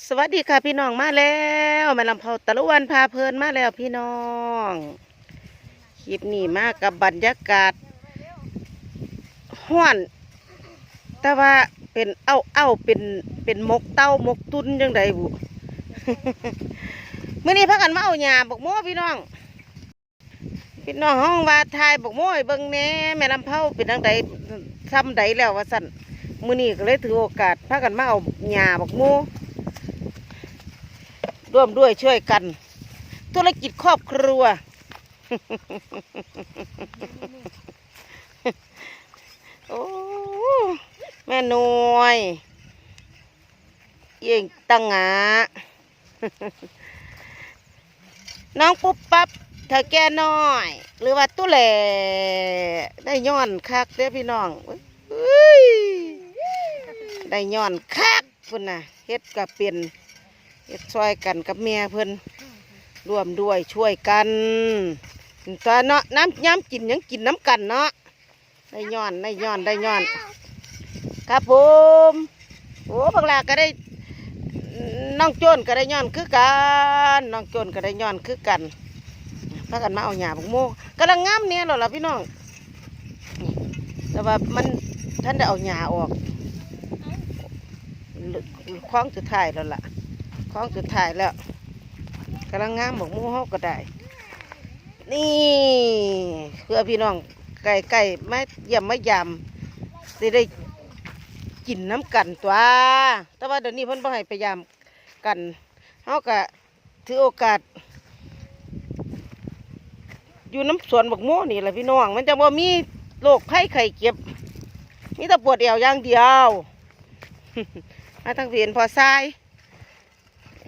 สวัสดีค่ะพี่น้องมาแล้วแม่ลำเผาตะลุวันพาเพลินมาแล้วพี่น้องคลิปนี้มากับบรรยากาศห้วนแต่ว่าเป็นเอ้าเอ้าเป็นเป็นมกเต้ามกตุนยังไงบุเมื่อนี้พักกันมาเอาหญ้าบกโม่พี่น้องพี่น้องห้องว่าทายบกโม้เบิ่งแน่แม่ลำเผาเป็นจังไดทำใดแล้วว่าสั่นมื่อนี้ก็เลยถือโอกาสพักกันมาเอาหญ้าบกโม่ ร่วมด้วยช่วยกัน ธุรกิจครอบครัว โอ้แม่นวยยิงตังหาน้องปุ๊บปั๊บเธอแก่น้อย หรือว่าตุ้แหล่ได้ย้อนคักเด้อพี่น้องได้ย้อนคักพุ่นน่ะเฮ็ดกับเป็น เฮ็ดช่วยกันกับเมียเพิ่นร่วมด้วยช่วยกันตอนเนาะน้ำย้ำกินยังกินน้ำกันเนาะได้ย้อนได้ย้อนได้ย้อน ครับผมโอ้บางลาก็ได้น้องโจนก็ได้ย้อนคือกันน้องโจนก็ได้ย้อนคือกันพากันมาเอาหญ้าบักโมกำลังงามเนี่ยหรอล่ะพี่น้องแต่ว่ามันท่านได้เอาหญ้าออกคล้องสุดท้ายแล้วล่ะ คล้องสุดท้ายแล้วกำลังงามบักมเฮาก็ได้ นี่เพื่อพี่น้องไก่ไก่ๆมาเยี่ยมมายามสิได้กินน้ำกันตัว แต่ว่าเดี๋ยวนี้เพิ่นบ่ให้พยายามกันเฮาก็ถือโอกาส อยู่น้ำสวนบักโม่นี่แหละพี่น้อง มันจะบ่มีโรคไข้ไข้เจ็บ มีแต่ปวดเอวอย่างเดียวมาทั้งเวียนพอทราย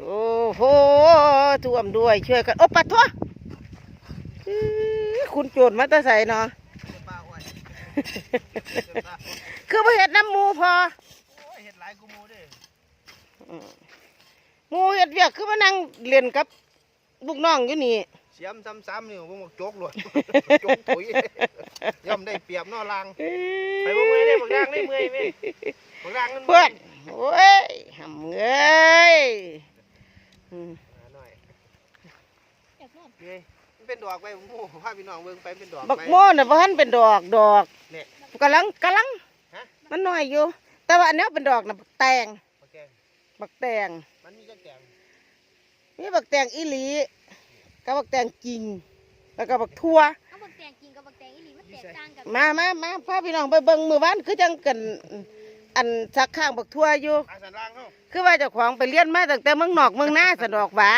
โอ้โหท่วมด้วยช่วยกัน โอ้ปัดทั่วอื้อคุณโจรมาแตะใส่เนาะคือบ่เห็ดน้ำหมูพอเห็ดหลายกูมูเด้หมูเห็ดเวียกคือมานั่งเล่นกับลูกน้องอยู่นี่เสียมซ้ำๆนี่ผมบอกโจกเลยโจกถุยย่อมได้เปรียบเนอลังไปบ่เมื่อยได้บักย่างได้เมื่อยไหมบักย่างนั่นเพื่อนโอ้ยหำเอ้ย อืมอ่าหน่อยเฮ้ยมันเป็นดอกไปผมโอ้พาพี่น้องเบิ่งไปเป็นดอกบักไป โม่น่ะบ่ทันเป็นดอกดอกเนี่ยกำลังกำลังฮะ มันน้อยอยู่ แต่ว่าอันเนี้ยเป็นดอกน่ะบักแตงบักแกงบักแตงมันมีจักแกงมีบักแตงอีหลีกับบักแตงจริง แล้วก็บักทั่ว เอาบักแตงกินกับบักแตงอีหลีมันแตกต่างกันมามามาพาพี่น้องไปเบิ่งมือบ้านคือจังกัน อันสักข้างบักทั่วอยู่อาสันล่างเฮาคือว่าเจ้าของไปเรียนมาตั้งแต่เมืองนอกเมืองหน้าสะดอกหว่า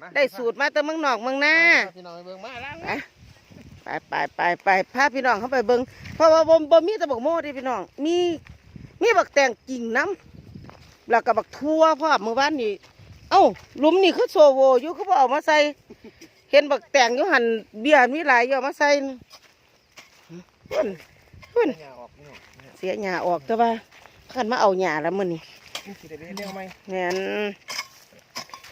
มาได้สูตรมาแต่เมืองนอกเมืองหน้าพพี่น้องไปเบิ่งมาล่างไปไปไปไปไปพาพี่น้องเข้าไปเบิ่งเพราะว่าบ่บ่มีแต่บักโม่ที่พี่น้อง มีมีบักแตงกิ่งน้ำแล้วก็บักทั่วพร้อมมือบ้านนี่เอ้าหลุมนี่คือโซโวอยู่คือบ่เอามาใส่ เห็นบักแตงอยู่หันเบียร์มีหลายอยู่เอามาใส่เพิ่นเพิ่นหญ้าออกพี่น้องเสียหญ้าออกแต่ว่าขันมาเอาหญ้าแล้วมื้อนี้นี่สิได้ไปเฮ็ดแนวไหมแม่น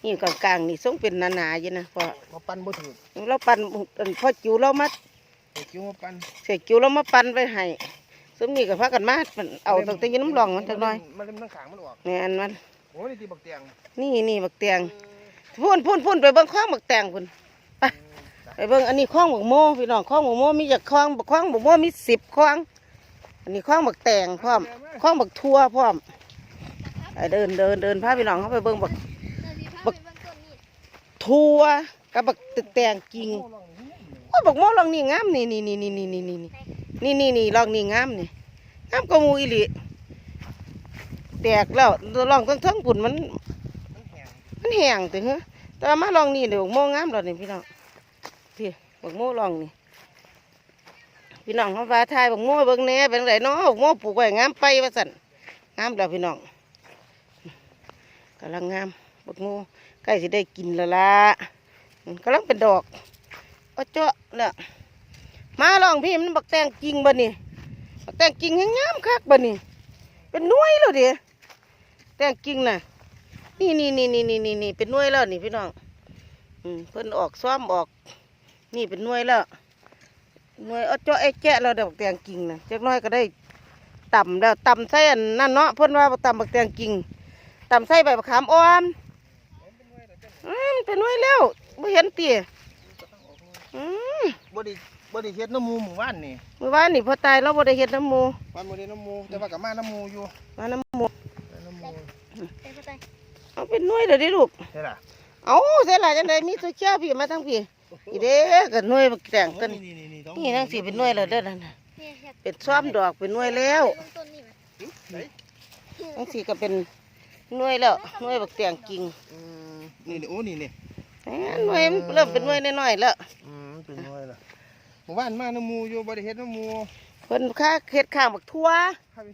นี่กลางๆนี่ทรงเป็นหนาๆอยู่นะเพราะมาปั้นบ่ถูกเราปั่นอั่นพ่อจิ๋วเรามาเฮ็ดคิ้วมาปั้นเสียจิ๋วเรามาปั่นไปให้สมนี่กับพากันมาปั่นเอาตั้งแต่อยืนน้ำรองมันจักหน่อยมันเล่มทั้งขางมันออกแม่นมันโอ้นี่ที่บักแตงนี่นี่บักแตงพุ่นพุ่นพุ่นไปเบิ่งข้องบักแตงพุ่นไปไปเบิ่งอันนี้ข้องบักโมพี่น้องข้องบักโมมีจากข้องบักข้องบักโมมีสิบข้อง อันนี้ข้องบักแตงพร้อมข้องบักทั่วพร้อมไปเดินเดินเดินพาพี่น้องเข้าไปเบิ่งบักบิ่งต้นนี้ทั่วกับบักตึกแตงกิ่งโอ้ยบอกหมอลองนี่งามนี่นี่นี่นี่นี่นี่นี่นี่นี่นี่ลองนี่งามนี่งามกมูอีหลีแตกแล้วลองทั้งทั้งปุ่นมันมันแห้งแห้งถึงเหรอแต่มาลองนี่เดี๋ยวบอกโมงามแล้วนี่พี่น้องพี่บอกโมลองนี่ พี่น้องเขาว่าทายบอกโมเบิ่งแหน่เป็นไรเนาะบอกโมปลูกไว้งามไปว่าสันงามแล้วพี่น้องกำลังงามบอกโมใกล้สิได้กินแล้วล่ะกำลังเป็นดอกเอาเจาะเนี่ยมาลองพี่มันบักแตงกิ่งบ่นี่บักแตงกิ่งให้งามคักบ่นี่เป็นน่วยแล้วเดิแตงกิ่งน่ะนี่นี่นี่นี่นี่นี่นี่เป็นน่วยแล้วนี่พี่น้องอืมเพิ่นออกซ้อมออก นี่เป็นน่วยแล้ว หน่วยเอาเจาะไอ้แจ๊ะแล้วเดี๋ยวบักแตงกิ่งน่ะจักหน้อยก็ได้ต่ำแล้วต่ำใส่อันนั่นเนาะเพิ่นว่าบักต่ำบักแตงกิ่งตำไส้ใบมะขามอ่อนอืมเป็นหน่วยแล้วไม่เห็นตีอืมบ่ได้บ่ได้เฮ็ดน้ำหมูหมู่บ้านนี่เมื่อวานนี่พอตายเราบ่ได้เฮ็ดน้ำหมูบ้านบ่ได้น้ำหมูแต่ว่ากับมาน้ำหมูอยู่มาน้ำหมูมาน้ำหมูเต็มไปเอาเป็นหน่วยเดี๋ยวดิลูกใช่ล่ะเอาเสียหลายจังไดมีโซเชียลพี่มาทั้งพี่อีเด้ก็หน่วยบักแต่งกัน นี่นี่นี่นี่นั่งสิเป็นหน่วยแล้วเด้อนั่นน่ะเนี่ยอยากเป็นซ้อมดอกเป็นหน่วยแล้วไปเบิ่งต้นนี่ไหมนั่งสิก็เป็นหน่วยแล้วหน่วยบักแต่งกิ่งอืมนี่นี่โอ้นี่นี่แหมหน่วยมันเริ่มเป็นหน่วยน้อยๆแล้วอืมเป็นน้อยล่ะหมู่บ้านมาน้ำหมูอยู่บ่ได้เฮ็ดน้ำหมูเพิ่นค่าเฮ็ดข้างบักทั่วครับ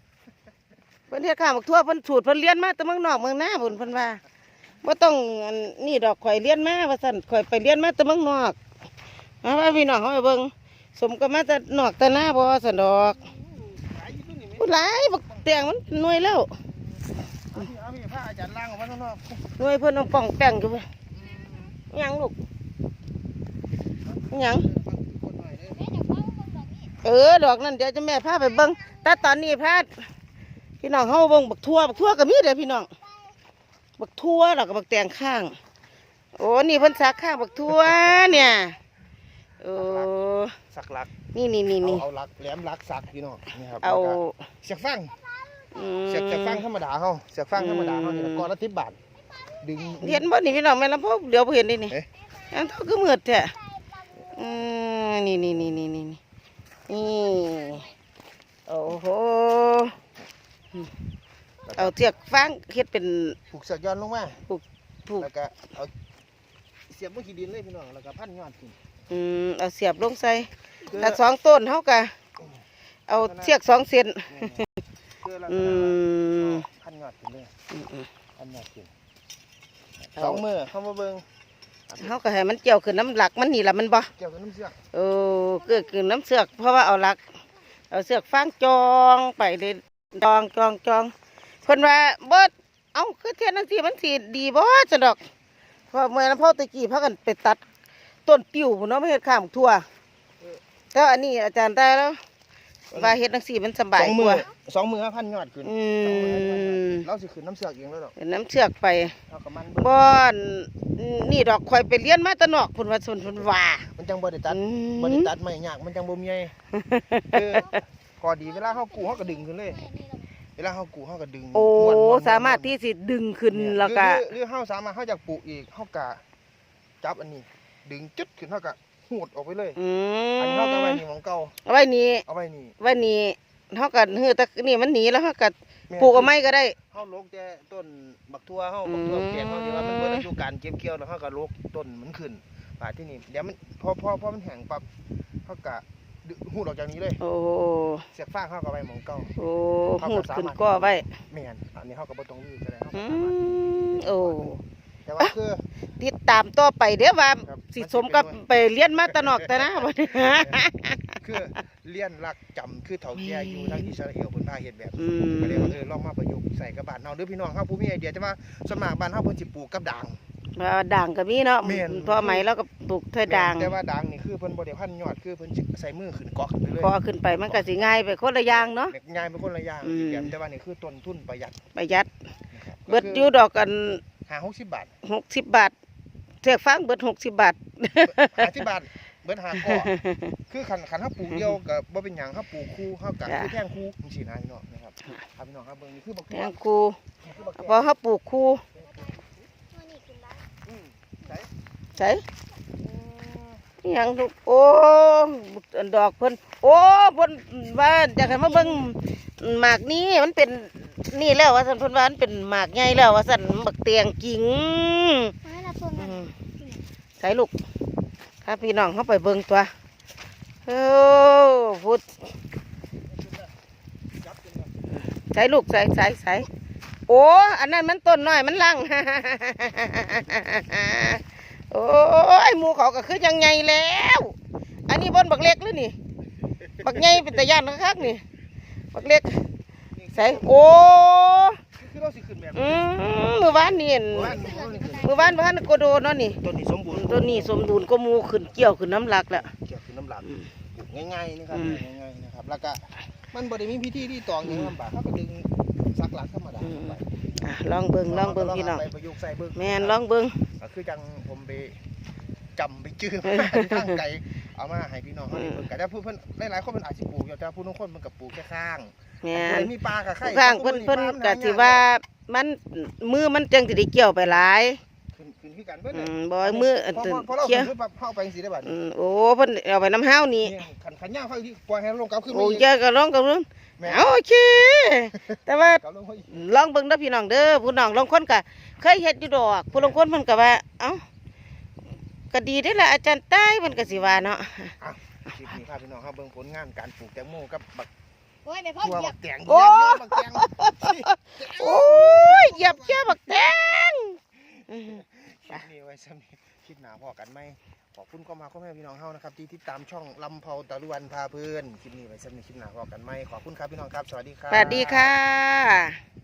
เพิ่นเฮ็ดข้างบักทั่วเพิ่นสูตรเพิ่นเรียนมาแต่เมืองนอกเมืองหน้าพุ่นเพิ่นว่าบ่ต้องอันนี่ดอกข่อยเรียนมาว่าซั่นข่อยไปเรียนมาแต่เมืองนอกเอาว่าพี่น้องเฮาไปเบิ่ง สมกับมาแต่นอกแต่หน้าบ่ซั่นดอกขายอยู่ตัวนี้แม่ผู้ายบักแต่งมันหน่วยแล้วเอาพี่เพี่อนอกหน่วยเพิ่นเอาป่องแป้งอยู่เว้ยอิหยังลูกยังเออดอกนั่นเดี๋ยวจะแม่พาไปเบิ่งแต่ตอนนี้พาพี่น้องเฮาเบิ่งบักทั่วบักทั่วก็มีเด้อพี่น้องบักทั่วแล้วก็บักแตงข้าง โอ้นี่เพิ่นซักข้างบักทั่วเนี่ย โอ้สักหลักนี่นี่นี่เอานี่เอาหลักแหลมหลักสักพี่น้องนี่ครับเอาแล้วก็เสียกฟังอืมเสียกเสียกฟังธรรมดาเขาเสียกฟังธรรมดาเขานี่ละก้อนละ10บาทดึงเห็นบ่นี่พี่น้องแม่นลำพอเดี๋ยวบ่เห็นนี่นี่เอ๊ะอันเท่าก็มืดแท้อืมนี่นี่นี่นี่นี่นี่นี่โอ้โหเอาเทียกฟางเฮ็ดเป็นผูกเสือกย้อนลงมาผูกผูกแล้วก็เอาเสียบมือขี้ดินเลยพี่น้องแล้วก็พันยอดขึ้น อืมเอาเสียบลงใส่คือถ้าสองต้นเฮากะเอาเสียกสองเซนคือลักษอืณะมพันยอดขึ้นเลยอืมอืมพันยอดขึ้นเอาสองมือเข้ามาเบิ่งเฮาก็ให้มันเกี่ยวขึ้นน้ำหลักมันนี่ล่ะมันบ่เกี่ยวกับน้ำเสือกเออเกิดขึ้นน้ำเสือกเพราะว่าเอาหลัก เอาเสือกฟางจองไปเลยจองจองจองเพิ่นว่าเบิดเอ้าคือเทียนจังซี่มันสิดีบ่จังดอกเพราะเมื่อนั้นพ่อตะกี้พากันไปตัด ต้นปิ้วพุ่นเนาะมาเฮ็ดข้ามทั่วแต่อันนี้อาจารย์ได้แล้วว่าเฮ็ดจังซี่มันสบายสองกมือว่า สองมือพันยอดขึ้นอืสองมือพันยอดขึ้มนเราสิขึ้นน้ำเสือกเองแล้วดอกเป็นน้ำเชือกไปเอากับมันเบิ่งบ่อนนี่ดอกข่อยไปเรียนมาแตะนอกพุ่นว่าซุนพุ่นว่า มันจังบ่ได้ตัดอืม บ่ได้ตัดไม่ยากมันจังบ่มีไงคือพอดีเวลาเฮากูเฮาก็ดึงขึ้นเลยแม่นี่เราเวลาเฮากูเฮาก็ดึงโอ้ม้วนๆม้วนๆสามารถที่สิดึงขึ้นเนี่ยแล้วก็หรือหรือเฮาสามารถเฮาอยากปลูกอีกเฮากะจับอันนี้ ดึงจุดขึ้นเฮากะหูดออกไปเลยอือันนี้เฮาก็ไว้มนี่ของเก่าเอาไว้นี่เอาไว้นี่ไว้นี่เฮาก็เฮือแต่นี่มันหนีแล้วเฮาก็แม่นปลูกเอาไม้ก็ได้ เฮาลกแต่ต้นบักทั่วเฮาบักทั่วอืม แกงเฮาที่ว่ามันเบิดอายุการเก็บเกี่ยวแล้วเฮาก็ลกต้นมันขึ้นบาดที่นี่เดี๋ยวมันพอพอพอมันแห้งปั๊บเฮากะดึหูดออกจากนี้เลย โอ้เสียกฟางเฮาก็ไว้หมองเก่าโอ้หูดขึ้นก็ไว้แม่นอันนี้เฮาก็บ่ต้องรื้อก็ได้เฮาก็อืสามารถมโอ้ แต่ว่าคือ ติดตามต่อไปเด้อว่าครับ สิสมกับไปเรียนมาแตะนอกแต่นะบ่ได้คือเลี้ยนรักจำคือเฒ่าแก่อยู่ทางอิสราเอลเพิ่นพาเฮ็ดแบบอืม ก็เลยว่าเออลองมาประยุกต์ใส่กับบ้านเฮาเด้อพี่น้องเฮาผู้มีไอเดียแต่ว่าส่วนมากบ้านเฮาเพิ่นสิปลูกกับด่าง ว่าด่างก็มีเนาะแม่นพอไหมแล้วก็ปลูกถ้วยด่างแต่ว่าด่างนี่คือเพิ่นบ่ได้พันยอดคือเพิ่นสิใส่มือขึ้นเกาะขึ้นไปเลยพอขึ้นไปมันก็สิง่ายไปคนละอย่างเนาะ ง่ายเป็นคนละอย่างอืมอีกแบบแต่ว่านี่คือต้นทุนประหยัดประหยัด นะครับเบิดอยู่ดอกกัน หา60บาท60บาทเสือกฟางเบิด60บาท50บาทเบิดหาเกาะคือคันคันเฮาปลูกเดียวก็บ่เป็นหยังเฮาปลูกคู่เฮาก็จ้ะคือแท่งคู่จังซี่นะพี่น้องนะครับครับพี่น้องครับเบิ่งนี่คือบักแตตัวงคูนี่คือบักพตัวอเขาปลูกคูตัวนี้ขึ้นได้อืมใส่ใส่อิหยังลูกโอ้อันดอกเพิ่นโอ้เพิ่นว่าอยากให้มาเบิ่งหมากนี้มันเป็น นี่แล้วว่าซั่นเพิ่นว่ามันเป็นหมากใหญ่แล้วว่าซั่นบักเตียงกิ่งไม่ละต้นอืนั้นมใส่ลูกครับพี่น้องเขาไปเบิ่งตัวโอ้พุดจับขึ้นมาใส่ลูกใส่ใส่ใส่โอ้อันนั้นมันต้นน้อยมันลัง โอ้ยหมูเขาก็คือยังไงแล้ว อันนี้บนบักเล็กหรือนี่ บักไงเป็นตะยานคักๆนี่ บักเล็ก ใส่โอ้คือเราสิขึ้นแบบอืมมือวานนี่เห็นบ้านมันบ่ได้ขึ้นมือวานบ้านโกโดเนาะนี่ต้นนี้สมบูรณ์ต้นนี้สมบูรณ์ก็หมูขึ้นเกี่ยวขึ้นน้ำหลักแล้วเกี่ยวคือน้ำหลักอืมปลูกง่ายๆนะครับอืมง่ายๆนะครับแล้วก็มันบ่ได้มีพิธีที่ตองอย่างลำบากเขาก็ดึงซักหลักธรรมดาอืมไปอะลองเบิ่งลองเบิ่งพี่น้องไปประยุกต์ใส่เบิ่งแม่นลองเบิ่งก็คือจังผมไปจำไปจื้อมาทางไกล เอามาให้พี่น้องเขาได้เบิ่งกันแต่ผู้เพิ่นหลายๆคนเพิ่นอาจสิปลูกอยู่แต่ผู้บางคนเพิ่นก็ปลูกแค่ข้างแม่นผู้ใดมีปลากับไข่ข้างเพิ่นเพิ่นก็สิว่ามันมือมันจังสิได้เกี่ยวไปหลายขึ้นขึ้นคือกันเบิ่อืมบ่ให้มืออันพอตื่นพอพอเราเคี้ยวขึ้นปั๊บเข้าไปจังซี่ได้บัดอืมโอ้เพิ่นเอาไปน้ำห้าวนี่นี่ขันขันย่างเขาอีกทีปล่อยให้ลงกลับขึ้นโอ้มาอีกเยอะก็ลองกับเรื่องแม่เอาโอเค แต่ว่ากลับลงมาอีกลองเบิ่งเด้อพี่น้องเด้อผู้น้องลางคนก็เคยเฮ็ดอยู่ดอก ผู้ลางคนเพิ่นก็ว่าเอ้า ก็ดีได้อล่ะอาจารย์ใต้เพิ่นก็สิว่าเนาะคลิปนี้พาพี่น้องครับเบิ่งผลงานการปลูกแตงโมกับบักโอ้ยไม่พ่อตัวเหยียบับกแตงโอ้บักแตงโอ้ยเหยียบเจ้าบักแตงคลิปนี้ไว้ซ้ำนี้คลิปหน้าพอกันไหมขอบคุณก็มาพ่อแม่พี่น้องเฮานะครับที่ติดตามช่องลำเผาตะลุวันพาเพื่อนคลิปนี้ไว้ซ้ำนี้คลิปหน้าพอกันไหมขอบคุณครับพี่น้องครับสวัสดีครับสวัสดีค่ะ